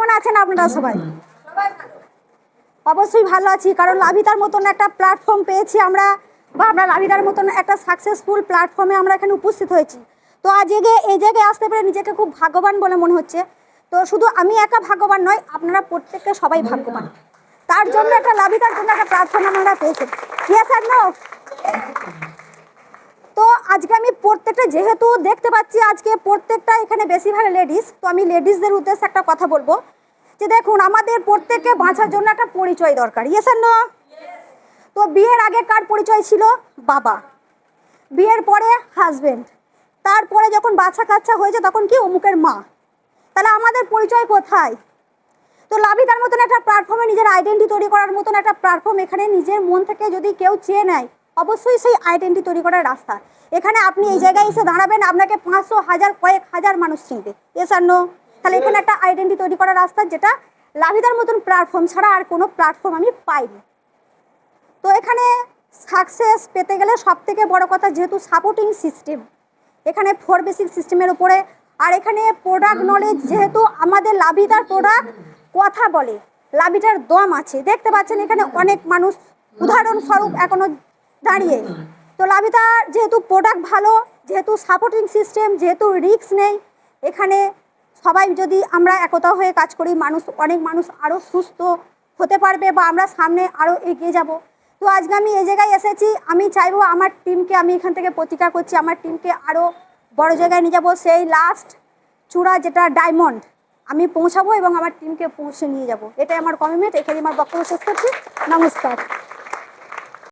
কেমন আছেন আপনারা সবাই? অবশ্যই ভালো আছি, কারণ লাভিতার মতন একটা প্ল্যাটফর্ম পেয়েছি আমরা, বা আমরা লাভিতার মতন একটা সাকসেসফুল প্ল্যাটফর্মে আমরা এখানে উপস্থিত হয়েছি। তো আজ এগে, এই জায়গায় আসতে পেরে নিজেকে খুব ভাগ্যবান বলে মনে হচ্ছে। তো শুধু আমি একা ভাগ্যবান নয়, আপনারা প্রত্যেককে সবাই ভাগ্যবান। তার জন্য একটা লাভিতার জন্য একটা প্ল্যাটফর্ম আমরা পেয়েছি। নো তো আজকে আমি প্রত্যেকটা, যেহেতু দেখতে পাচ্ছি আজকে প্রত্যেকটা এখানে বেশিরভাগ লেডিস তো আমি লেডিসদের উদ্দেশ্যে একটা কথা বলব। যে দেখুন, আমাদের প্রত্যেককে বাঁচার জন্য একটা পরিচয় দরকার। ইয়েস আর নো তো বিয়ের আগে কার পরিচয় ছিল? বাবা। বিয়ের পরে হাজবেন্ড তারপরে যখন বাচ্চা কাচ্চা হয়েছে, তখন কি? অমুকের মা। তাহলে আমাদের পরিচয় কোথায়? তো লাভিদার মতন একটা প্ল্যাটফর্মে নিজের আইডেন্টি তৈরি করার মতন একটা প্ল্যাটফর্ম এখানে নিজের মন থেকে যদি কেউ চেয়ে নেয় অবশ্যই সেই আইডেন্টি তৈরি করার রাস্তা। এখানে আপনি এই জায়গায় এসে দাঁড়াবেন, আপনাকে পাঁচশো হাজার, কয়েক হাজার মানুষ চিনবে। এস আর নো তাহলে এখানে একটা আইডেন্টি তৈরি করার রাস্তা, যেটা লাভিদার মতন প্ল্যাটফর্ম ছাড়া আর কোনো প্ল্যাটফর্ম আমি পাইনি। তো এখানে সাকসেস পেতে গেলে সব থেকে বড় কথা যেহেতু সাপোর্টিং সিস্টেম এখানে ফোর বেসিক সিস্টেমের উপরে। আর এখানে প্রোডাক্ট নলেজ যেহেতু আমাদের লাভিদার প্রোডাক্ট কথা বলে লাভিটার দম আছে। দেখতে পাচ্ছেন এখানে অনেক মানুষ। উদাহরণস্বরূপ এখনও দাঁড়িয়ে। তো লাভিদার যেহেতু প্রোডাক্ট ভালো, যেহেতু সাপোর্টিং সিস্টেম যেহেতু রিস্ক নেই, এখানে সবাই যদি আমরা একতা হয়ে কাজ করি, মানুষ, অনেক মানুষ আরও সুস্থ হতে পারবে বা আমরা সামনে আরও এগিয়ে যাব। তো আজকে আমি এই জায়গায় এসেছি, আমি চাইব আমার টিমকে আমি এখান থেকে প্রতিকার করছি, আমার টিমকে আরও বড় জায়গায় নিয়ে যাব। সেই লাস্ট চূড়া যেটা ডায়মন্ড আমি পৌঁছাবো এবং আমার টিমকে পৌঁছে নিয়ে যাব। এটাই আমার কমিটমেন্ট এখানে আমার বক্তব্য শেষ করছি। নমস্কার।